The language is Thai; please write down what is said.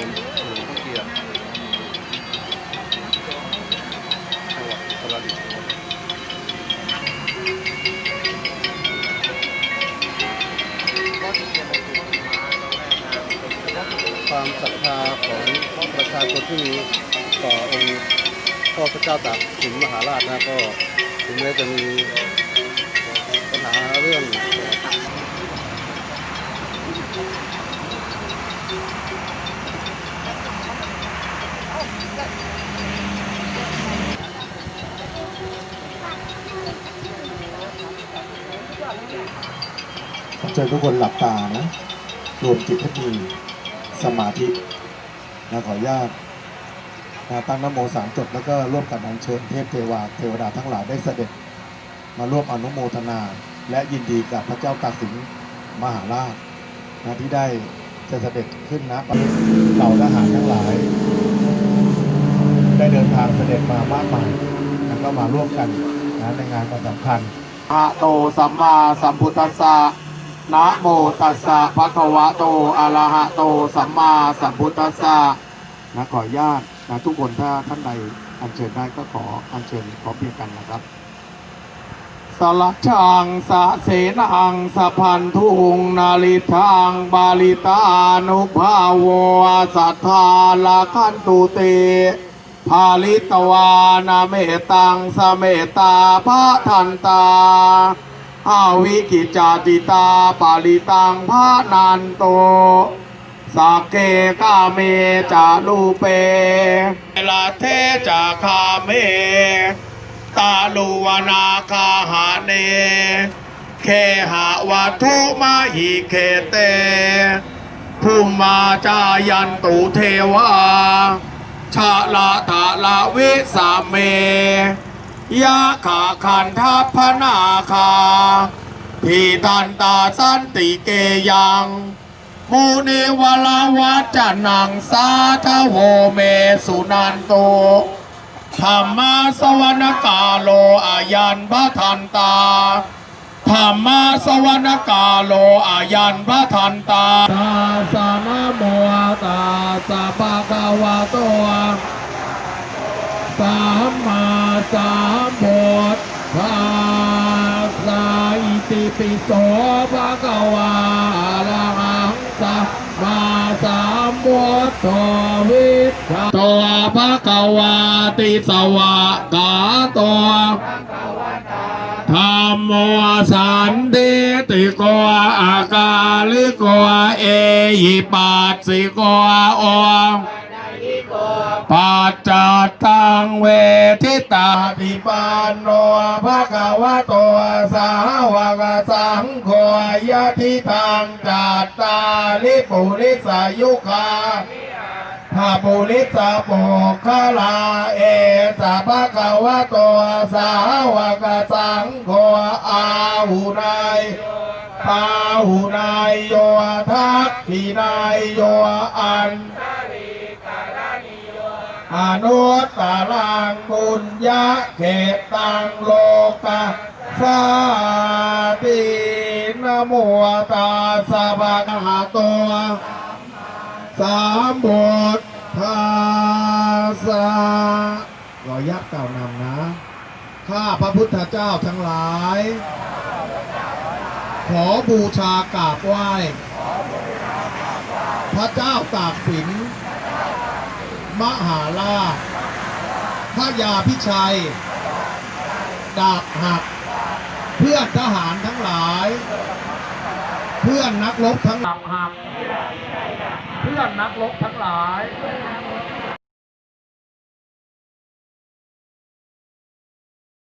ความศรัทธาของประชาชนที่มีต่อองค์พ่อพระเจ้าตากสินมหาราชนะก็ถึงแม้จะมีปัญหาเรื่อง เชิญทุกคนหลับตานะ รวมจิตให้มีสมาธินะขออนุญาตนะตั้งนโมสามจบแล้วก็ร่วมกันอัญเชิญเทพเทวาเทวดาทั้งหลายได้เสด็จ มาร่วมอนุโมทนา และยินดีกับพระเจ้าตากสินมหาราชนะที่ได้จะเสด็จขึ้นนะเหล่าทหารทั้งหลาย ได้เดินทางเสด็จมามากมายนะก็มาร่วมกันนะในงานวันสำคัญ อะโตสัมมาสัมพุทธัสสะนะโมตัสสะภะคะวะโตอะระหะโตสัมมาสัมพุทธัสสะนะขออนุญาตนะทุกคนถ้าท่านใดอัญเชิญได้ก็ขออัญเชิญพร้อมเพียงกันนะครับสลักชังสะเสนังสะพันทุงนาลิทังบาลิตานุภาโวสัทธาลาคันตุเต ภาลิตวานาเมตังสเมตาพระทันตาอาวิกิจาติตาปาลิตังพระนันโตสักเกกาเมจาลูเปลาเทจาคาเม ตาลูวนาคาหาเน เคหะวัทุมาหิเคเตภูมิมาจายันตุเทวา ชาลาทาลาวิสาเมยาขาคันทัพพนาคาทีทันตาสันติเกยังมูนิวลาวัจจนังสาทโวเมสุนันโตธรรมาสวรรกาโลอายันพระทันตา ธรรมาสวรรกาโลอายันพระทันตาตาสานโมตาสะปะกวะโตสัมมาสัมพุทธัสสะอิติปิโสภะคะวะอะระหังสัมมาสัมพุทโธวิชชาตัวภะคะวะติสวะกาตัว ธรรมโมสันติติโกอากาลิโกเอหิปัสสิโกโอปัจจัตตังเวทิตาปิปันโนภะคะวะโตสาวกสังโฆยะทิตังจัตตาลิปุริสายุคา พระปุริสโปกขลาเอสะภะคะวะโตสาวกสังโฆอาหุนายปาหุนายโยทักขินายโยอันอนุตตรังบุญญาเขตังโลกาสาตินโมตัสะภะคะวะโตสามบท ภาษาขอยักเก่าวนำนะ ข้าพระพุทธเจ้าทั้งหลาย ขอบูชากราบไหว้ พระเจ้าตากสิน มหาราชพระยาพิชัย ดาบหัก เพื่อนทหารทั้งหลาย เพื่อนนักรบทั้งหลักหัก เพื่อนนักลบทั้งหลาย